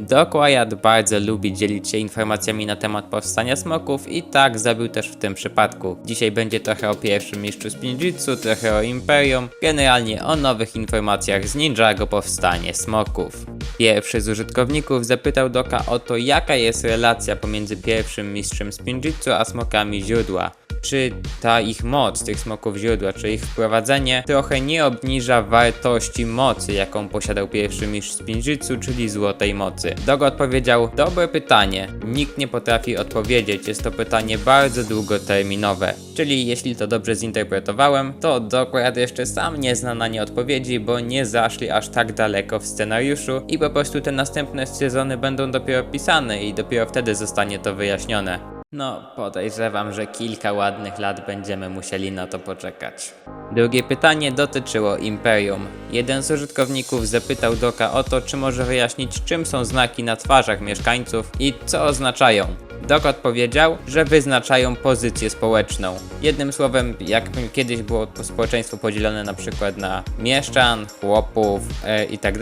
Dokłajat bardzo lubi dzielić się informacjami na temat powstania smoków i tak zrobił też w tym przypadku. Dzisiaj będzie trochę o pierwszym mistrzu Spinjitzu, trochę o Imperium, generalnie o nowych informacjach z Ninjago powstanie smoków. Pierwszy z użytkowników zapytał Doka o to, jaka jest relacja pomiędzy pierwszym mistrzem Spinjitzu a smokami źródła. Czy ta ich moc, tych smoków źródła, czy ich wprowadzenie trochę nie obniża wartości mocy, jaką posiadał pierwszy mistrz Spinjitzu, czyli złotej mocy? Dog odpowiedział, dobre pytanie. Nikt nie potrafi odpowiedzieć, jest to pytanie bardzo długoterminowe. Czyli jeśli to dobrze zinterpretowałem, to dokład jeszcze sam nie zna na nie odpowiedzi, bo nie zaszli aż tak daleko w scenariuszu i po prostu te następne sezony będą dopiero pisane i dopiero wtedy zostanie to wyjaśnione. No, podejrzewam, że kilka ładnych lat będziemy musieli na to poczekać. Drugie pytanie dotyczyło Imperium. Jeden z użytkowników zapytał Doka o to, czy może wyjaśnić, czym są znaki na twarzach mieszkańców i co oznaczają. Dok odpowiedział, że wyznaczają pozycję społeczną. Jednym słowem, jak kiedyś było społeczeństwo podzielone na przykład na mieszczan, chłopów e, i tak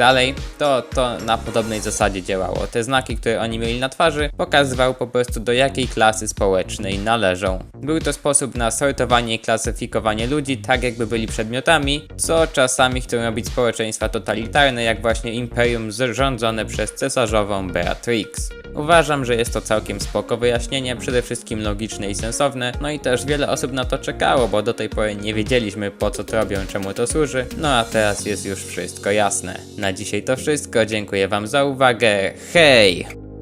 to to na podobnej zasadzie działało. Te znaki, które oni mieli na twarzy, pokazywały po prostu do jakiej klasy społecznej należą. Był to sposób na sortowanie i klasyfikowanie ludzi tak jakby byli przedmiotami, co czasami chcą robić społeczeństwa totalitarne, jak właśnie imperium rządzone przez cesarzową Beatrix. Uważam, że jest to całkiem spoko wyjaśnienie, przede wszystkim logiczne i sensowne, no i też wiele osób na to czekało, bo do tej pory nie wiedzieliśmy po co to robią, czemu to służy, no a teraz jest już wszystko jasne. Na dzisiaj to wszystko, dziękuję wam za uwagę, hej!